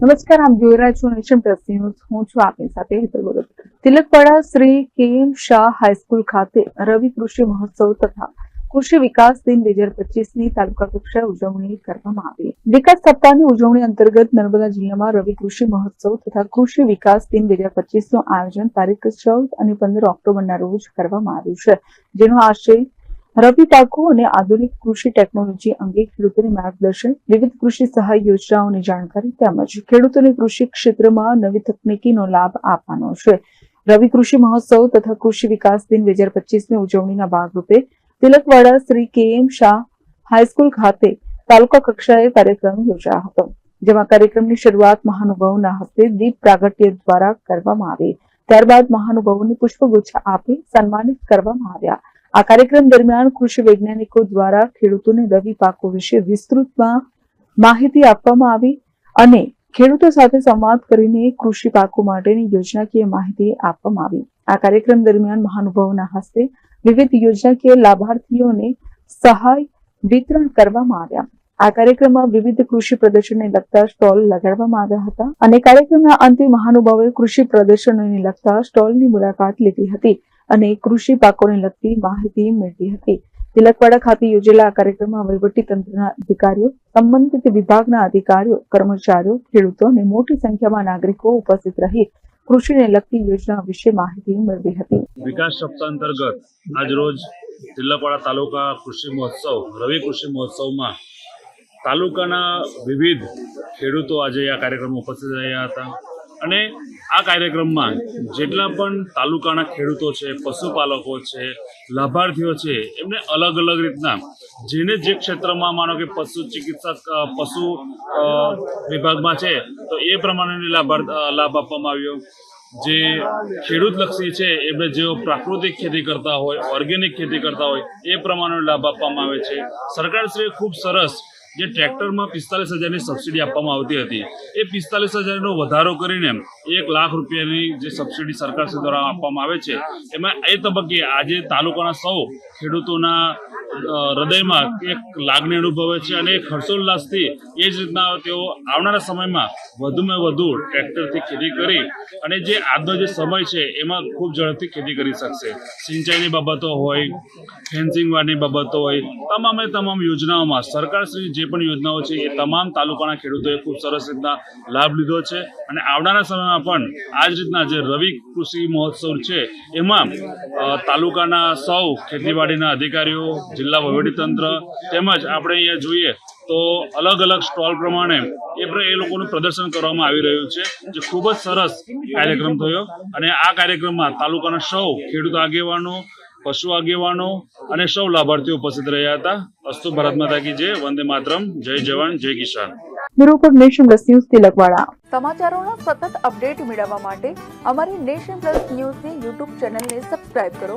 નમસ્કાર, આપ જોઈ રહ્યા છો નેશન પ્લસ ન્યૂઝ. હું છું આપની સાથે હેતલ બોરત શ્રી કે. એમ શાહ હાઈસ્કૂલ ખાતે રવિ કૃષિ મહોત્સવ તથા કૃષિ વિકાસ દિન બે હજાર પચીસની તાલુકા કક્ષાએ ઉજવણી કરવામાં આવી. વિકાસ સપ્તાહની ઉજવણી અંતર્ગત નર્મદા જિલ્લામાં રવિ કૃષિ મહોત્સવ તથા કૃષિ વિકાસ દિન બે હજાર પચીસનું આયોજન તારીખ ચૌદ અને પંદર ઓક્ટોબરના રોજ કરવામાં આવ્યું છે, જેનો આશય રવિ પાકો અને આધુનિક કૃષિ ટેકનોલોજી અંગે ખેડૂતોને માર્ગદર્શન, વિવિધ કૃષિ સહાય યોજનાઓની જાણકારી તેમજ ખેડૂતોને કૃષિ ક્ષેત્રમાં નવી તકનીકીનો લાભ આપવાનો છે. રવિ કૃષિ મહોત્સવ તથા કૃષિ વિકાસ દિન બે હજાર પચીસની ઉજવણીના ભાગરૂપે તિલકવાડા શ્રી કે એમ શાહ હાઈસ્કૂલ ખાતે તાલુકા કક્ષાએ કાર્યક્રમ યોજાયો હતો, જેમાં કાર્યક્રમની શરૂઆત મહાનુભાવોના હસ્તે દીપ પ્રાગટ્ય દ્વારા કરવામાં આવી. ત્યારબાદ મહાનુભાવોને પુષ્પગુચ્છ આપી સન્માનિત કરવામાં આવ્યા. આ કાર્યક્રમ દરમિયાન કૃષિ વૈજ્ઞાનિકો દ્વારા ખેડૂતોને રવિ પાકો વિશે વિસ્તૃતમાં માહિતી આપવામાં આવી અને ખેડૂતો સાથે સંવાદ કરીને કૃષિ પાકો માટેની યોજનાકીય માહિતી આપવામાં આવી. આ કાર્યક્રમ દરમિયાન મહાનુભાવોના હસ્તે વિવિધ યોજનાકીય લાભાર્થીઓને સહાય વિતરણ કરવામાં આવ્યા. આ કાર્યક્રમમાં વિવિધ કૃષિ પ્રદર્શનને લગતા સ્ટોલ લગાડવામાં આવ્યા હતા અને કાર્યક્રમના અંતે મહાનુભાવોએ કૃષિ પ્રદર્શનોને લગતા સ્ટોલની મુલાકાત લીધી હતી. અને કૃષિ પાકોને લગતી માહિતી મેળવી હતી. તિલકવાડા ખાતે યોજેલા આ કાર્યક્રમમાં તંત્રના અધિકારીઓ, સંબંધિત વિભાગના અધિકારીઓ, કર્મચારીઓ, ખેડૂતો અને મોટી સંખ્યામાં નાગરિકો ઉપસ્થિત રહી કૃષિને લગતી યોજના વિશે માહિતી મેળવી હતી. વિકાસ સપ્તાહ અંતર્ગત આજરોજ જિલ્લાપાડા તાલુકા કૃષિ મહોત્સવ, રવિ કૃષિ મહોત્સવમાં તાલુકાના વિવિધ ખેડૂતો આજે આ કાર્યક્રમમાં ઉપસ્થિત રહ્યા હતા. અને આ કાર્યક્રમમાં જેટલા પણ તાલુકાના ખેડૂતો છે, પશુપાલકો છે, લાભાર્થીઓ છે, એમને અલગ અલગ રીતના જેને જે ક્ષેત્રમાં માનો કે પશુ ચિકિત્સક પશુ વિભાગમાં છે, તો એ પ્રમાણેની લાભાર્થ લાભ આપવામાં આવ્યો. જે ખેડૂતલક્ષી છે, એમને જેઓ પ્રાકૃતિક ખેતી કરતા હોય, ઓર્ગેનિક ખેતી કરતા હોય, એ પ્રમાણેનો લાભ આપવામાં આવે છે. સરકારશ્રીએ ખૂબ સરસ જે ટ્રેક્ટરમાં પિસ્તાલીસ હજારની સબસિડી આપવામાં આવતી હતી, એ પિસ્તાલીસ હજારનો વધારો કરીને એક લાખ રૂપિયાની જે સબસિડી સરકારશ્રી દ્વારા આપવામાં આવે છે, એમાં એ તબક્કે આજે તાલુકાના સૌ ખેડૂતોના હૃદયમાં એક લાગણી અનુભવે છે અને એક હર્ષોલ્લાસથી એ જ રીતના તેઓ આવનારા સમયમાં વધુમાં વધુ ટ્રેક્ટરથી ખેતી કરી અને જે આજનો જે સમય છે એમાં ખૂબ ઝડપથી ખેતી કરી શકશે. સિંચાઈની બાબતો હોય, ફેન્સિંગ વાળની બાબતો હોય, તમામે તમામ યોજનાઓમાં સરકારશ્રી જે પણ યોજનાઓ છે એ તમામ તાલુકાના ખેડૂતોએ ખૂબ સરસ રીતના લાભ લીધો છે અને આવનારા સમયમાં પણ આ જ રીતના જે રવિ કૃષિ મહોત્સવ છે એમાં તાલુકાના સૌ ખેતીવાડીના અધિકારીઓ જિલ્લા વહીવટીતંત્ર તેમજ આપણે અહીંયા જોઈએ તો અલગ અલગ સ્ટોલ પ્રમાણે એ એ લોકોનું પ્રદર્શન કરવામાં આવી રહ્યું છે જે ખૂબ જ સરસ કાર્યક્રમ થયો. અને આ કાર્યક્રમમાં તાલુકાના સૌ ખેડૂત આગેવાનો પશુ આગેવાનો અને સૌ લાભાર્થીઓ ઉપસ્થિત રહ્યા હતા. અસ્તુ ભારત માતા કી જય વંદે માતરમ જય જવાન જય કિસાન. Bureau Nation Plus News Tilakwada સમાચારોના સતત અપડેટ મેળવવા માટે અમારી નેશન પ્લસ ન્યૂઝની યુટ્યુબ ચેનલને સબસ્ક્રાઇબ કરો.